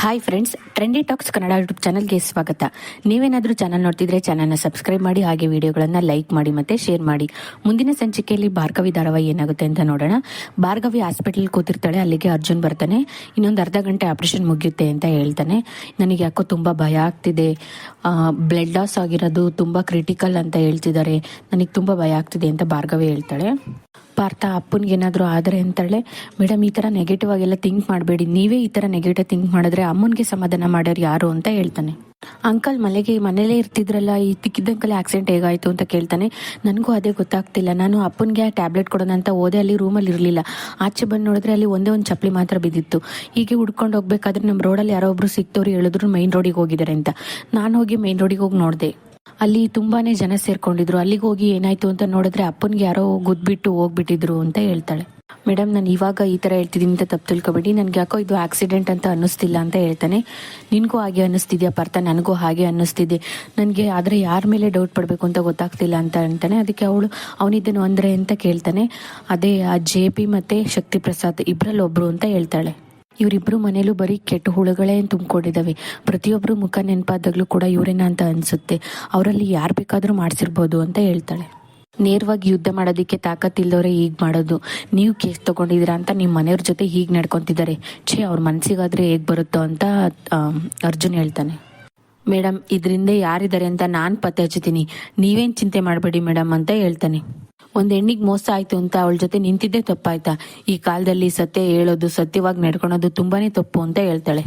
Hi friends trendy talks Kannada YouTube ಚಾನಲ್ಗೆ ಸ್ವಾಗತ. ನೀವೇನಾದರೂ ಚಾನಲ್ ನೋಡ್ತಿದ್ರೆ ಚಾನಲ್ನ ಸಬ್ಸ್ಕ್ರೈಬ್ ಮಾಡಿ, ಹಾಗೆ ವಿಡಿಯೋಗಳನ್ನು ಲೈಕ್ ಮಾಡಿ ಮತ್ತೆ ಶೇರ್ ಮಾಡಿ. ಮುಂದಿನ ಸಂಚಿಕೆಯಲ್ಲಿ ಭಾರ್ಗವಿ ಧಾರಾವಾಹಿ ಏನಾಗುತ್ತೆ ಅಂತ ನೋಡೋಣ. ಭಾರ್ಗವಿ ಹಾಸ್ಪಿಟಲ್ ಕೂತಿರ್ತಾಳೆ, ಅಲ್ಲಿಗೆ ಅರ್ಜುನ್ ಬರ್ತಾನೆ. ಇನ್ನೊಂದು ಅರ್ಧ ಗಂಟೆ ಆಪರೇಷನ್ ಮುಗಿಯುತ್ತೆ ಅಂತ ಹೇಳ್ತಾನೆ. ನನಗೆ ಯಾಕೋ ತುಂಬ ಭಯ ಆಗ್ತಿದೆ. ಬ್ಲಡ್ ಲಾಸ್ ಆಗಿರೋದು ತುಂಬ ಕ್ರಿಟಿಕಲ್ ಅಂತ ಹೇಳ್ತಿದ್ದಾರೆ. ನನಗೆ ತುಂಬ ಭಯ ಆಗ್ತಿದೆ ಅಂತ ಭಾರ್ಗವಿ ಹೇಳ್ತಾಳೆ. ಪಾರ್ಥ, ಅಪ್ಪನಿಗೆ ಏನಾದರೂ ಆದರೆ ಅಂತಾಳೆ, ಮೇಡಮ್, ಈ ಥರ ನೆಗೆಟಿವ್ ಆಗೆಲ್ಲ ಥಿಂಕ್ ಮಾಡಬೇಡಿ. ನೀವೇ ಈ ಥರ ನೆಗೆಟಿವ್ ಥಿಂಕ್ ಮಾಡಿದ್ರೆ ಅಮ್ಮನಿಗೆ ಸಮಾಧಾನ ಮಾಡೋರು ಯಾರು ಅಂತ ಹೇಳ್ತಾನೆ. ಅಂಕಲ್ ಮನೆಗೆ, ಮನೇಲೇ ಇರ್ತಿದ್ರಲ್ಲ, ಈ ತಿಕ್ಕಿದ್ದಂಕಲ್ಲಿ ಆಕ್ಸಿಡೆಂಟ್ ಹೇಗಾಯಿತು ಅಂತ ಕೇಳ್ತಾನೆ. ನನಗೂ ಅದೇ ಗೊತ್ತಾಗ್ತಿಲ್ಲ. ನಾನು ಅಪ್ಪನಿಗೆ ಟ್ಯಾಬ್ಲೆಟ್ ಕೊಡೋಣ ಅಂತ ಓದೆ ಅಲ್ಲಿ ರೂಮಲ್ಲಿ ಇರಲಿಲ್ಲ. ಆಚೆ ಬಂದು ನೋಡಿದ್ರೆ ಅಲ್ಲಿ ಒಂದೇ ಒಂದು ಚಪ್ಪಲಿ ಮಾತ್ರ ಬಿದ್ದಿತ್ತು. ಹೀಗೆ ಹುಡ್ಕೊಂಡು ಹೋಗ್ಬೇಕಾದ್ರೆ ನಮ್ಮ ರೋಡಲ್ಲಿ ಯಾರೋ ಒಬ್ರು ಸಿಕ್ತವ್ರು ಹೇಳಿದ್ರು ಮೈನ್ ರೋಡಿಗೆ ಹೋಗಿದ್ದಾರೆ ಅಂತ. ನಾನು ಹೋಗಿ ಮೈನ್ ರೋಡಿಗೆ ಹೋಗಿ ನೋಡಿದೆ. ಅಲ್ಲಿ ತುಂಬಾನೇ ಜನ ಸೇರ್ಕೊಂಡಿದ್ರು. ಅಲ್ಲಿಗೆ ಹೋಗಿ ಏನಾಯ್ತು ಅಂತ ನೋಡಿದ್ರೆ ಅಪ್ಪನಿಗೆ ಯಾರೋ ಗುದ್ಬಿಟ್ಟು ಹೋಗ್ಬಿಟ್ಟಿದ್ರು ಅಂತ ಹೇಳ್ತಾಳೆ. ಮೇಡಮ್, ನಾನು ಇವಾಗ ಈ ಥರ ಹೇಳ್ತಿದ್ದೀನಿ ಅಂತ ತಪ್ಪು ತಿಳ್ಕೊಬೇಡಿ. ನನಗೆ ಯಾಕೋ ಇದು ಆಕ್ಸಿಡೆಂಟ್ ಅಂತ ಅನ್ನಿಸ್ತಿಲ್ಲ ಅಂತ ಹೇಳ್ತಾನೆ. ನಿನಗೂ ಹಾಗೆ ಅನ್ನಿಸ್ತಿದ್ಯಾ ಪಾರ್ಥ? ನನಗೂ ಹಾಗೆ ಅನ್ನಿಸ್ತಿದೆ. ನನಗೆ ಆದರೆ ಯಾರ ಮೇಲೆ ಡೌಟ್ ಪಡಬೇಕು ಅಂತ ಗೊತ್ತಾಗ್ತಿಲ್ಲ ಅಂತ ಅಂತಾನೆ ಅದಕ್ಕೆ ಅವಳು ಅವನಿದ್ದನು ಅಂದರೆ ಅಂತ ಕೇಳ್ತಾನೆ. ಅದೇ, ಆ ಜೆ ಪಿ ಮತ್ತು ಶಕ್ತಿ ಪ್ರಸಾದ್ ಇಬ್ಬರಲ್ಲಿ ಒಬ್ರು ಅಂತ ಹೇಳ್ತಾಳೆ. ಇವರಿಬ್ಬರು ಮನೇಲೂ ಬರೀ ಕೆಟ್ಟ ಹುಳುಗಳೇ ತುಂಬಿಕೊಂಡಿದ್ದಾವೆ ಪ್ರತಿಯೊಬ್ಬರು ಮುಖ ನೆನಪಾದಾಗಲೂ ಕೂಡ ಇವರೇನ ಅಂತ ಅನಿಸುತ್ತೆ. ಅವರಲ್ಲಿ ಯಾರು ಬೇಕಾದರೂ ಮಾಡಿಸಿರ್ಬೋದು ಅಂತ ಹೇಳ್ತಾಳೆ. ನೇರವಾಗಿ ಯುದ್ಧ ಮಾಡೋದಕ್ಕೆ ತಾಕತ್ತಿಲ್ಲದವರೇ ಹೀಗೆ ಮಾಡೋದು. ನೀವು ಕೇಸ್ ತಗೊಂಡಿದ್ದೀರಾ ಅಂತ ನಿಮ್ಮ ಮನೆಯವ್ರ ಜೊತೆ ಹೀಗೆ ನಡ್ಕೊತಿದ್ದಾರೆ. ಛೇ, ಅವ್ರ ಮನಸ್ಸಿಗಾದರೆ ಹೇಗೆ ಬರುತ್ತೋ ಅಂತ ಅರ್ಜುನ್ ಹೇಳ್ತಾನೆ. ಮೇಡಮ್ ಇದರಿಂದ ಯಾರಿದ್ದಾರೆ ಅಂತ ನಾನು ಪತ್ತೆ ಹಚ್ಚುತ್ತೀನಿ ನೀವೇನು ಚಿಂತೆ ಮಾಡಬೇಡಿ ಮೇಡಮ್ ಅಂತ ಹೇಳ್ತಾನೆ. ಒಂದು ಹೆಣ್ಣಿಗೆ ಮೋಸ ಆಯಿತು ಅಂತ ಅವಳ ಜೊತೆ ನಿಂತಿದ್ದೇ ತಪ್ಪಾಯ್ತಾ? ಈ ಕಾಲದಲ್ಲಿ ಸತ್ಯ ಹೇಳೋದು, ಸತ್ಯವಾಗಿ ನಡ್ಕೊಳೋದು ತುಂಬಾ ತಪ್ಪು ಅಂತ ಹೇಳ್ತಾಳೆ.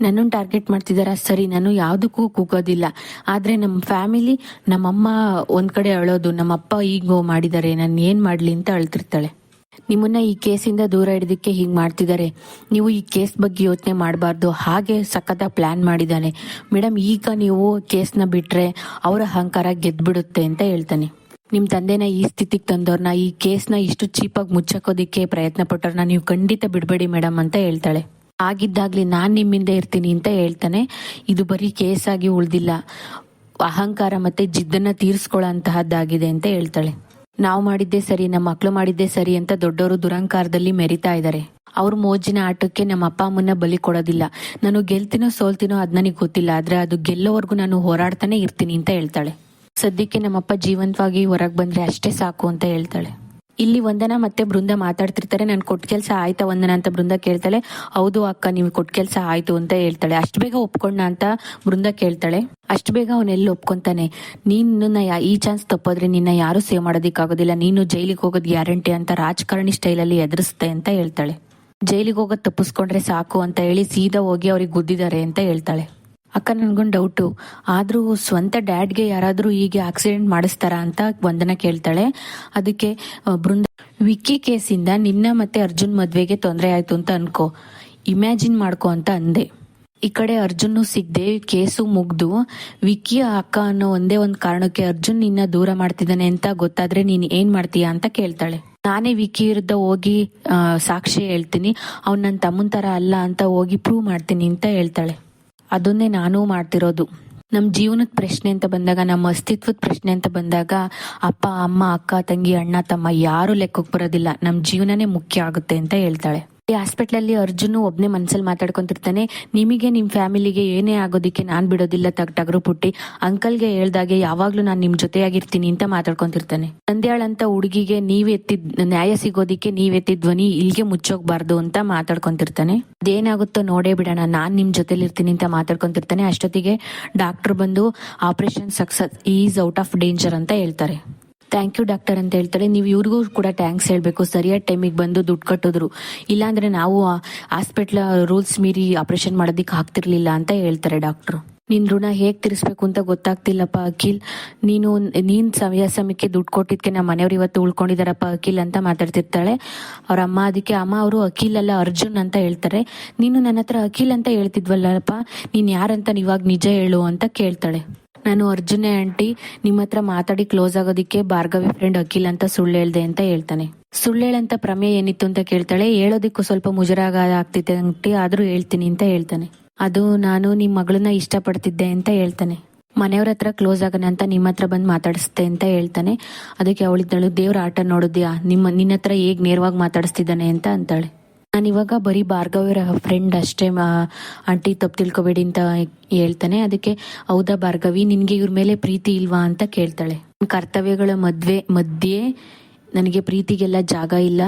ನನ್ನನ್ನು ಟಾರ್ಗೆಟ್ ಮಾಡ್ತಿದಾರ? ಸರಿ, ನಾನು ಯಾವುದಕ್ಕೂ ಕೂಗೋದಿಲ್ಲ. ಆದ್ರೆ ನಮ್ಮ ಫ್ಯಾಮಿಲಿ ನಮ್ಮಮ್ಮ ಒಂದ್ ಕಡೆ ಅಳೋದು, ನಮ್ಮಪ್ಪ ಈಗ ಮಾಡಿದ್ದಾರೆ ನಾನು ಏನ್ ಮಾಡ್ಲಿ ಅಂತ ಅಳ್ತಿರ್ತಾಳೆ. ನಿಮ್ಮನ್ನ ಈ ಕೇಸಿಂದ ದೂರ ಹಿಡಿದಕ್ಕೆ ಹೀಗೆ ಮಾಡ್ತಿದ್ದಾರೆ ನೀವು ಈ ಕೇಸ್ ಬಗ್ಗೆ ಯೋಚನೆ ಮಾಡಬಾರ್ದು. ಹಾಗೆ ಸಖತ್ತಾಗಿ ಪ್ಲಾನ್ ಮಾಡಿದ್ದಾನೆ ಮೇಡಮ್ ಈಗ ನೀವು ಕೇಸ್ನ ಬಿಟ್ರೆ ಅವರ ಅಹಂಕಾರ ಗೆದ್ಬಿಡುತ್ತೆ ಅಂತ ಹೇಳ್ತಾನೆ. ನಿಮ್ ತಂದೆನ ಈ ಸ್ಥಿತಿಗೆ ತಂದವ್ರನ್ನ ಈ ಕೇಸ್ನ ಇಷ್ಟು ಚೀಪಾಗಿ ಮುಚ್ಚಕೋದಿಕ್ಕೆ ಪ್ರಯತ್ನ ಪಟ್ಟವ್ರನ್ನ ನೀವು ಖಂಡಿತ ಬಿಡಬೇಡಿ ಮೇಡಮ್ ಅಂತ ಹೇಳ್ತಾಳೆ. ಆಗಿದ್ದಾಗ್ಲಿ ನಾನ್ ನಿಮ್ಮಿಂದ ಇರ್ತೀನಿ ಅಂತ ಹೇಳ್ತಾನೆ. ಇದು ಬರೀ ಕೇಸ್ ಆಗಿ ಉಳ್ದಿಲ್ಲ. ಅಹಂಕಾರ ಮತ್ತೆ ಜಿದ್ದನ್ನ ತೀರಿಸ್ಕೊಳ್ಳೋ ಅಂತಹದ್ದಾಗಿದೆ ಅಂತ ಹೇಳ್ತಾಳೆ. ನಾವು ಮಾಡಿದ್ದೇ ಸರಿ, ನಮ್ಮ ಮಕ್ಕಳು ಮಾಡಿದ್ದೇ ಸರಿ ಅಂತ ದೊಡ್ಡವರು ದುರಂಕಾರದಲ್ಲಿ ಮೆರಿತಾ ಇದ್ದಾರೆ. ಅವ್ರ ಮೋಜಿನ ಆಟಕ್ಕೆ ನಮ್ಮ ಅಪ್ಪ ಅಮ್ಮನ್ನ ಬಲಿ ಕೊಡೋದಿಲ್ಲ. ನಾನು ಗೆಲ್ತೀನೋ ಸೋಲ್ತೀನೋ ಅದ್ ನನಗೆ ಗೊತ್ತಿಲ್ಲ. ಆದ್ರೆ ಅದು ಗೆಲ್ಲೋವರೆಗೂ ನಾನು ಹೋರಾಡ್ತಾನೆ ಇರ್ತೀನಿ ಅಂತ ಹೇಳ್ತಾಳೆ. ಸದ್ಯಕ್ಕೆ ನಮ್ಮಪ್ಪ ಜೀವಂತವಾಗಿ ಹೊರಗೆ ಬಂದ್ರೆ ಅಷ್ಟೇ ಸಾಕು ಅಂತ ಹೇಳ್ತಾಳೆ. ಇಲ್ಲಿ ವಂದನ ಮತ್ತೆ ಬೃಂದ ಮಾತಾಡ್ತಿರ್ತಾರೆ. ನಾನು ಕೊಟ್ಟ ಕೆಲಸ ಆಯ್ತಾ ವಂದನ? ಅಂತ ಬೃಂದ ಕೇಳ್ತಾಳೆ. ಹೌದು ಅಕ್ಕ ನೀವು ಕೊಟ್ಟ ಕೆಲಸ ಆಯ್ತು ಅಂತ ಹೇಳ್ತಾಳೆ. ಅಷ್ಟು ಬೇಗ ಒಪ್ಕೊಂಡ ಅಂತ ಬೃಂದ ಕೇಳ್ತಾಳೆ. ಅಷ್ಟು ಬೇಗ ಅವನೆಲ್ಲಿ ಒಪ್ಕೊಂತಾನೆ? ನೀನು ಈ ಚಾನ್ಸ್ ತಪ್ಪೋದ್ರೆ ನಿನ್ನ ಯಾರು ಸೇವ್ ಮಾಡೋದಕ್ಕಾಗೋದಿಲ್ಲ ನೀನು ಜೈಲಿಗೆ ಹೋಗೋದು ಗ್ಯಾರಂಟಿ ಅಂತ ರಾಜಕಾರಣಿ ಸ್ಟೈಲಲ್ಲಿ ಎದುರಿಸ್ತೆ ಅಂತ ಹೇಳ್ತಾಳೆ. ಜೈಲಿಗೆ ಹೋಗೋದು ತಪ್ಪಿಸ್ಕೊಂಡ್ರೆ ಸಾಕು ಅಂತ ಹೇಳಿ ಸೀದಾ ಹೋಗಿ ಅವ್ರಿಗೆ ಗುದ್ದಿದ್ದಾರೆ ಅಂತ ಹೇಳ್ತಾಳೆ. ಅಕ್ಕ ನನ್ಗೊಂದು ಡೌಟು ಆದರೂ ಸ್ವಂತ ಡ್ಯಾಡ್ಗೆ ಯಾರಾದರೂ ಹೀಗೆ ಆಕ್ಸಿಡೆಂಟ್ ಮಾಡಿಸ್ತಾರ ಅಂತ ವಂದನ ಕೇಳ್ತಾಳೆ. ಅದಕ್ಕೆ ಬೃಂದ ವಿಕ್ಕಿ ಕೇಸಿಂದ ನಿನ್ನ ಮತ್ತೆ ಅರ್ಜುನ್ ಮದುವೆಗೆ ತೊಂದರೆ ಆಯ್ತು ಅಂತ ಅನ್ಕೋ. ಇಮ್ಯಾಜಿನ್ ಮಾಡ್ಕೋ ಅಂತ ಅಂದೆ. ಈ ಕಡೆ ಅರ್ಜುನ್ ಸಿಗ್ದೆ ಕೇಸು ಮುಗ್ದು, ವಿಕ್ಕಿ ಅಕ್ಕ ಅನ್ನೋ ಒಂದೇ ಒಂದು ಕಾರಣಕ್ಕೆ ಅರ್ಜುನ್ ನಿನ್ನ ದೂರ ಮಾಡ್ತಿದ್ದಾನೆ ಅಂತ ಗೊತ್ತಾದ್ರೆ ನೀನು ಏನ್ ಮಾಡ್ತೀಯಾ ಅಂತ ಕೇಳ್ತಾಳೆ. ನಾನೇ ವಿಕ್ಕಿ ವಿರುದ್ಧ ಹೋಗಿ ಸಾಕ್ಷಿ ಹೇಳ್ತೀನಿ. ಅವ್ನು ನನ್ನ ತಮ್ಮನ ತರ ಅಲ್ಲ ಅಂತ ಹೋಗಿ ಪ್ರೂವ್ ಮಾಡ್ತೀನಿ ಅಂತ ಹೇಳ್ತಾಳೆ. ಅದನ್ನೇ ನಾನು ಮಾಡ್ತಿರೋದು. ನಮ್ಮ ಜೀವನದ ಪ್ರಶ್ನೆ ಅಂತ ಬಂದಾಗ, ನಮ್ಮ ಅಸ್ತಿತ್ವದ ಪ್ರಶ್ನೆ ಅಂತ ಬಂದಾಗ, ಅಪ್ಪ, ಅಮ್ಮ, ಅಕ್ಕ, ತಂಗಿ, ಅಣ್ಣ, ತಮ್ಮ ಯಾರು ಲೆಕ್ಕಕ್ಕೆ ಬರೋದಿಲ್ಲ. ನಮ್ಮ ಜೀವನನೇ ಮುಖ್ಯ ಆಗುತ್ತೆ ಅಂತ ಹೇಳ್ತಾಳೆ. ಈ ಹಾಸ್ಪಿಟ್ಲಲ್ಲಿ ಅರ್ಜುನ್ ಒಬ್ನೇ ಮನ್ಸಲ್ಲಿ ಮಾತಾಡ್ಕೊಂತಿರ್ತಾನೆ. ನಿಮಗೆ ನಿಮ್ ಫ್ಯಾಮಿಲಿಗೆ ಏನೇ ಆಗೋದಿಕ್ಕೆ ನಾನ್ ಬಿಡೋದಿಲ್ಲ ತಗ್ ಟಗರು ಪುಟ್ಟಿ. ಅಂಕಲ್ಗೆ ಹೇಳ್ದಾಗೆ ಯಾವಾಗ್ಲೂ ನಾನ್ ನಿಮ್ ಜೊತೆಯಾಗಿರ್ತೀನಿ ಅಂತ ಮಾತಾಡ್ಕೊಂತಿರ್ತಾನೆ. ಅಂತ ಹುಡುಗಿಗೆ ನೀವ್ ಎತ್ತಿದ್ ನ್ಯಾಯ ಸಿಗೋದಿಕ್ಕೆ ನೀವ್ ಎತ್ತಿದ್ ಧ್ವನಿ ಇಲ್ಲಿಗೆ ಮುಚ್ಚೋಗ್ಬಾರ್ದು ಅಂತ ಮಾತಾಡ್ಕೊಂತಿರ್ತಾನೆ. ಅದೇನಾಗುತ್ತೋ ನೋಡೇ ಬಿಡೋಣ, ನಾನ್ ನಿಮ್ ಜೊತೆಲಿ ಇರ್ತೀನಿ ಅಂತ ಮಾತಾಡ್ಕೊಂತಿರ್ತಾನೆ. ಅಷ್ಟೊತ್ತಿಗೆ ಡಾಕ್ಟರ್ ಬಂದು operation success is out of danger ಅಂತ ಹೇಳ್ತಾರೆ. ಥ್ಯಾಂಕ್ ಯು ಡಾಕ್ಟರ್ ಅಂತ ಹೇಳ್ತಾಳೆ ನೀವು ಇವ್ರಿಗೂ ಕೂಡ ಟ್ಯಾಂಕ್ಸ್ ಹೇಳಬೇಕು. ಸರಿಯಾದ ಟೈಮಿಗೆ ಬಂದು ದುಡ್ಡು ಕಟ್ಟಿದ್ರು. ಇಲ್ಲಾಂದ್ರೆ ನಾವು ಹಾಸ್ಪಿಟ್ಲ್ ರೂಲ್ಸ್ ಮೀರಿ ಆಪರೇಷನ್ ಮಾಡೋದಕ್ಕೆ ಆಗ್ತಿರ್ಲಿಲ್ಲ ಅಂತ ಹೇಳ್ತಾರೆ ಡಾಕ್ಟ್ರು ನಿನ್ ಋಣ ಹೇಗೆ ತಿರ್ಸ್ಬೇಕು ಅಂತ ಗೊತ್ತಾಗ್ತಿಲ್ಲಪ್ಪ, ಅಖಿಲ್. ನೀನು ನೀನ್ ಸಮಯ ಸಮಯಕ್ಕೆ ದುಡ್ಡು ಕೊಟ್ಟಿದ್ದಕ್ಕೆ ನಮ್ಮ ಮನೆಯವ್ರು ಇವತ್ತು ಉಳ್ಕೊಂಡಿದಾರಪ್ಪ, ಅಖಿಲ್ ಅಂತ ಮಾತಾಡ್ತಿರ್ತಾಳೆ. ಅವ್ರ ಅಮ್ಮ ಅದಕ್ಕೆ, ಅಮ್ಮ ಅವರು ಅಖಿಲ್ ಅಲ್ಲ, ಅರ್ಜುನ್ ಅಂತ ಹೇಳ್ತಾರೆ. ನೀನು ನನ್ನ ಹತ್ರ ಅಖಿಲ್ ಅಂತ ಹೇಳ್ತಿದ್ವಲ್ಲಪ್ಪ, ನೀನ್ ಯಾರಂತ ನೀವಾಗ ನಿಜ ಹೇಳು ಅಂತ ಕೇಳ್ತಾಳೆ. ನಾನು ಅರ್ಜುನೆ ಆಂಟಿ, ನಿಮ್ಮ ಹತ್ರ ಮಾತಾಡಿ ಕ್ಲೋಸ್ ಆಗೋದಿಕ್ಕೆ ಭಾರ್ಗವಿ ಫ್ರೆಂಡ್ ಅಖಿಲ್ ಅಂತ ಸುಳ್ಳು ಹೇಳ್ದೆ ಅಂತ ಹೇಳ್ತಾನೆ. ಸುಳ್ಳು ಹೇಳಂತ ಪ್ರಮೇಯ ಏನಿತ್ತು ಅಂತ ಕೇಳ್ತಾಳೆ, ಹೇಳೋದಿಕ್ಕೂ ಸ್ವಲ್ಪ ಮುಜರಾಗ ಆಗ್ತಿದೆ ಅಂಟಿ ಆದ್ರೂ ಹೇಳ್ತೀನಿ ಅಂತ ಹೇಳ್ತಾನೆ. ಅದು ನಾನು ನಿಮ್ ಮಗಳನ್ನ ಇಷ್ಟಪಡ್ತಿದ್ದೆ ಅಂತ ಹೇಳ್ತಾನೆ. ಮನೆಯವ್ರ ಹತ್ರ ಕ್ಲೋಸ್ ಆಗೋಣ ಅಂತ ನಿಮ್ಮ ಹತ್ರ ಬಂದು ಮಾತಾಡಿಸ್ತೆ ಅಂತ ಹೇಳ್ತಾನೆ. ಅದಕ್ಕೆ ಅವಳಿದ್ದಾಳು, ದೇವ್ರ ಆಟ ನೋಡಿದ್ಯಾ? ನಿಮ್ಮ, ನಿನ್ನ ಹತ್ರ ಹೇಗ್ ನೇರವಾಗಿ ಮಾತಾಡಿಸ್ತಿದ್ದಾನೆ? ಅಂತ ಅಂತಾಳೆ. ನಾನು ಇವಾಗ ಬರೀ ಭಾರ್ಗವ್ಯರ ಫ್ರೆಂಡ್ ಅಷ್ಟೇ ಆಂಟಿ ತಪ್ಪು ತಿಳ್ಕೊಬೇಡಿ ಅಂತ ಹೇಳ್ತಾನೆ. ಅದಕ್ಕೆ, ಹೌದಾ ಭಾರ್ಗವಿ, ನಿನಗೆ ಇವ್ರ ಮೇಲೆ ಪ್ರೀತಿ ಇಲ್ವಾ ಅಂತ ಕೇಳ್ತಾಳೆ. ಕರ್ತವ್ಯಗಳ ಮದ್ವೆ, ಮಧ್ಯೆ ನನಗೆ ಪ್ರೀತಿಗೆಲ್ಲ ಜಾಗ ಇಲ್ಲ.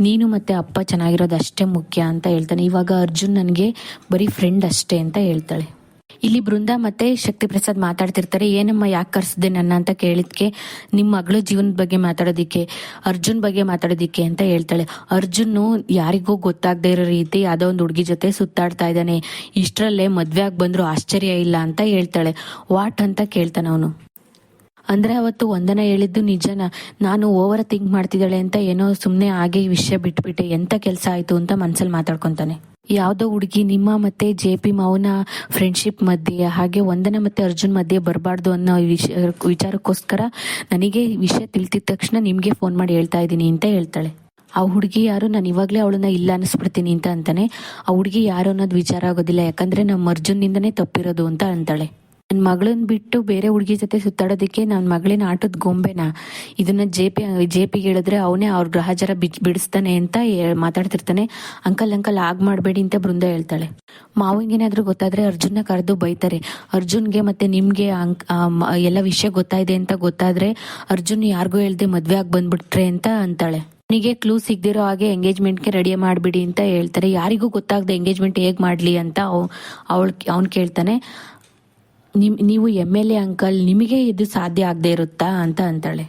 ನೀನು ಮತ್ತೆ ಅಪ್ಪ ಚೆನ್ನಾಗಿರೋದು ಅಷ್ಟೇ ಮುಖ್ಯ ಅಂತ ಹೇಳ್ತಾನೆ. ಇವಾಗ ಅರ್ಜುನ್ ನನಗೆ ಬರೀ ಫ್ರೆಂಡ್ ಅಷ್ಟೇ ಅಂತ ಹೇಳ್ತಾಳೆ. ಇಲ್ಲಿ ಬೃಂದ ಮತ್ತೆ ಶಕ್ತಿ ಪ್ರಸಾದ್ ಮಾತಾಡ್ತಿರ್ತಾರೆ, ಏನಮ್ಮ ಯಾಕೆ ಕರ್ಸಿದೆ ನನ್ನ ಅಂತ ಕೇಳಿದ್ಕೆ ನಿಮ್ಮ ಮಗಳ ಜೀವನದ ಬಗ್ಗೆ ಮಾತಾಡೋದಿಕ್ಕೆ, ಅರ್ಜುನ್ ಬಗ್ಗೆ ಮಾತಾಡೋದಿಕ್ಕೆ ಅಂತ ಹೇಳ್ತಾಳೆ. ಅರ್ಜುನ್ ಯಾರಿಗೂ ಗೊತ್ತಾಗದೇ ಇರೋ ರೀತಿ ಯಾವ್ದೋ ಒಂದು ಹುಡುಗಿ ಜೊತೆ ಸುತ್ತಾಡ್ತಾ ಇದ್ದಾನೆ. ಇಷ್ಟರಲ್ಲೇ ಮದ್ವೆ ಆಗಿ ಬಂದ್ರು ಆಶ್ಚರ್ಯ ಇಲ್ಲ ಅಂತ ಹೇಳ್ತಾಳೆ. ವಾಟ್ ಅಂತ ಕೇಳ್ತಾನೆ ಅವನು. ಅಂದ್ರೆ ಅವತ್ತು ಒಂದನ ಹೇಳಿದ್ದು ನಿಜನ. ನಾನು ಓವರ್ ಥಿಂಕ್ ಮಾಡ್ತಿದ್ದಾಳೆ ಅಂತ ಏನೋ ಸುಮ್ಮನೆ ಹಾಗೆ ವಿಷಯ ಬಿಟ್ಬಿಟ್ಟೆ. ಎಂತ ಕೆಲಸ ಆಯ್ತು ಅಂತ ಮನ್ಸಲ್ಲಿ ಮಾತಾಡ್ಕೊಂತಾನೆ. ಯಾವ್ದೋ ಹುಡುಗಿ ನಿಮ್ಮ ಮತ್ತೆ ಜೆ ಪಿ ಮಾವನ ಫ್ರೆಂಡ್ಶಿಪ್ ಮಧ್ಯೆ, ಹಾಗೆ ಒಂದನ ಮತ್ತೆ ಅರ್ಜುನ್ ಮಧ್ಯೆ ಬರಬಾರ್ದು ಅನ್ನೋ ವಿಚಾರಕ್ಕೋಸ್ಕರ ನನಗೆ ವಿಷಯ ತಿಳಿತಿದ ತಕ್ಷಣ ನಿಮ್ಗೆ ಫೋನ್ ಮಾಡಿ ಹೇಳ್ತಾ ಇದ್ದೀನಿ ಅಂತ ಹೇಳ್ತಾಳೆ. ಆ ಹುಡುಗಿ ಯಾರು? ನಾನು ಇವಾಗಲೇ ಅವಳನ್ನ ಇಲ್ಲ ಅನಿಸ್ಬಿಡ್ತೀನಿ ಅಂತ ಅಂತಾನೆ. ಆ ಹುಡುಗಿ ಯಾರು ಅನ್ನೋದು ವಿಚಾರ ಆಗೋದಿಲ್ಲ. ಯಾಕಂದ್ರೆ ನಮ್ಮ ಅರ್ಜುನ್ನಿಂದನೇ ತಪ್ಪಿರೋದು ಅಂತ ಅಂತಾಳೆ. ನನ್ನ ಮಗಳನ್ನ ಬಿಟ್ಟು ಬೇರೆ ಹುಡುಗಿ ಜೊತೆ ಸುತ್ತಾಡೋದಕ್ಕೆ ನನ್ನ ಮಗಳಿನ ಆಟದ ಗೊಂಬೆನ? ಇದನ್ನ ಜೆ ಪಿ ಜೆ ಪಿಗೆ ಹೇಳಿದ್ರೆ ಅವನೇ ಅವ್ರ ಗ್ರಹಚಾರ ಬಿಚ್ ಬಿಡಿಸ್ತಾನೆ ಅಂತ ಮಾತಾಡ್ತಿರ್ತಾನೆ. ಅಂಕಲ್ ಅಂಕಲ್ ಆಗ್ ಮಾಡಬೇಡಿ ಅಂತ ಬೃಂದ ಹೇಳ್ತಾಳೆ. ಮಾವಂಗೇನಾದ್ರೂ ಗೊತ್ತಾದ್ರೆ ಅರ್ಜುನ್ನ ಕರೆದು ಬೈತಾರೆ. ಅರ್ಜುನ್ಗೆ ಮತ್ತೆ ನಿಮ್ಗೆ ಅಂಕ್ ಎಲ್ಲ ವಿಷಯ ಗೊತ್ತಾಯಿದೆ ಅಂತ ಗೊತ್ತಾದ್ರೆ ಅರ್ಜುನ್ ಯಾರಿಗೂ ಹೇಳ್ದೆ ಮದ್ವೆ ಆಗಿ ಬಂದ್ಬಿಟ್ರೆ ಅಂತ ಅಂತಾಳೆ. ನನಗೆ ಕ್ಲೂ ಸಿಗದಿರೋ ಹಾಗೆ ಎಂಗೇಜ್ಮೆಂಟ್ಗೆ ರೆಡಿ ಮಾಡಿಬಿಡಿ ಅಂತ ಹೇಳ್ತಾರೆ. ಯಾರಿಗೂ ಗೊತ್ತಾಗದೆ ಎಂಗೇಜ್ಮೆಂಟ್ ಹೇಗೆ ಮಾಡಲಿ ಅಂತ ಅವಳು, ಅವ್ನು ಕೇಳ್ತಾನೆ. ನಿಮ್, ನೀವು ಎಂ ಎಲ್ ಎ ಅಂಕಲ್, ನಿಮಗೆ ಇದು ಸಾಧ್ಯ ಆಗದೆ ಇರುತ್ತಾ ಅಂತ ಅಂತಾಳೆ.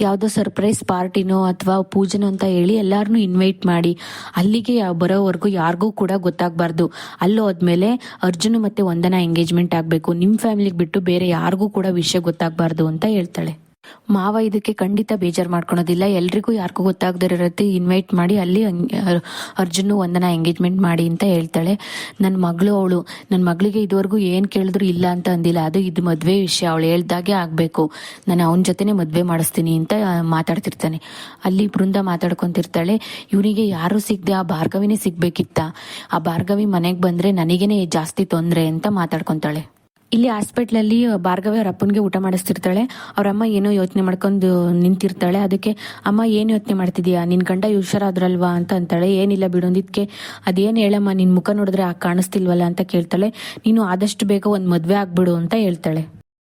ಯಾವುದೋ ಸರ್ಪ್ರೈಸ್ ಪಾರ್ಟಿನೋ ಅಥವಾ ಪೂಜೆನೋ ಅಂತ ಹೇಳಿ ಎಲ್ಲಾರನ್ನೂ ಇನ್ವೈಟ್ ಮಾಡಿ ಅಲ್ಲಿಗೆ ಬರೋವರೆಗೂ ಯಾರಿಗೂ ಕೂಡ ಗೊತ್ತಾಗಬಾರ್ದು. ಅಲ್ಲಿ ಹೋದ್ಮೇಲೆ ಅರ್ಜುನ್ ಮತ್ತೆ ವಂದನಾ ಎಂಗೇಜ್ಮೆಂಟ್ ಆಗಬೇಕು. ನಿಮ್ಮ ಫ್ಯಾಮಿಲಿಗೆ ಬಿಟ್ಟು ಬೇರೆ ಯಾರಿಗೂ ಕೂಡ ವಿಷಯ ಗೊತ್ತಾಗಬಾರ್ದು ಅಂತ ಹೇಳ್ತಾಳೆ. ಮಾವ ಇದಕ್ಕೆ ಖಂಡಿತ ಬೇಜಾರು ಮಾಡ್ಕೊಳೋದಿಲ್ಲ. ಎಲ್ರಿಗೂ ಯಾರಿಗೂ ಗೊತ್ತಾಗದಿರೋ ರೀತಿ ಇನ್ವೈಟ್ ಮಾಡಿ, ಅಲ್ಲಿ ಅರ್ಜುನ್ ಒಂದನ ಎಂಗೇಜ್ಮೆಂಟ್ ಮಾಡಿ ಅಂತ ಹೇಳ್ತಾಳೆ. ನನ್ನ ಮಗಳು ಅವಳು ನನ್ನ ಮಗಳಿಗೆ ಇದುವರೆಗೂ ಏನು ಕೇಳಿದ್ರು ಇಲ್ಲ ಅಂತ ಅಂದಿಲ್ಲ. ಅದು ಇದು ಮದುವೆ ವಿಷಯ. ಅವಳು ಹೇಳ್ದಾಗೆ ಆಗಬೇಕು. ನಾನು ಅವನ ಜೊತೆನೆ ಮದುವೆ ಮಾಡಿಸ್ತೀನಿ ಅಂತ ಮಾತಾಡ್ತಿರ್ತಾನೆ. ಅಲ್ಲಿ ಬೃಂದ ಮಾತಾಡ್ಕೊಂತಿರ್ತಾಳೆ. ಇವನಿಗೆ ಯಾರು ಸಿಗದೆ? ಆ ಭಾರ್ಗವಿನೇ ಸಿಗ್ಬೇಕಿತ್ತ? ಆ ಭಾರ್ಗವಿ ಮನೆಗೆ ಬಂದ್ರೆ ನನಗೇನೆ ಜಾಸ್ತಿ ತೊಂದರೆ ಅಂತ ಮಾತಾಡ್ಕೊಂತಾಳೆ. ಇಲ್ಲಿ ಹಾಸ್ಪಿಟ್ಲಲ್ಲಿ ಭಾರ್ಗವಿ ಅವ್ರ ಅಪ್ಪನಿಗೆ ಊಟ ಮಾಡಿಸ್ತಿರ್ತಾಳೆ. ಅವ್ರ ಅಮ್ಮ ಏನೋ ಯೋಚನೆ ಮಾಡ್ಕೊಂಡು ನಿಂತಿರ್ತಾಳೆ. ಅದಕ್ಕೆ, ಅಮ್ಮ, ಏನು ಯೋಚನೆ ಮಾಡ್ತಿದ್ಯಾ? ನಿನ್ ಗಂಡ ಹುಷಾರಾದ್ರಲ್ವಾ? ಅಂತ ಅಂತಾಳೆ. ಏನಿಲ್ಲ ಬಿಡು ಅಂದಿದ್ಕೆ ಅದೇನು ಹೇಳಮ್ಮ? ನಿನ್ ಮುಖ ನೋಡಿದ್ರೆ ಆ, ಕಾಣಿಸ್ತಿಲ್ವಲ್ಲ? ಅಂತ ಕೇಳ್ತಾಳೆ. ನೀನು ಆದಷ್ಟು ಬೇಗ ಒಂದು ಮದುವೆ ಆಗ್ಬಿಡು, ಅಂತ ಹೇಳ್ತಾಳೆ.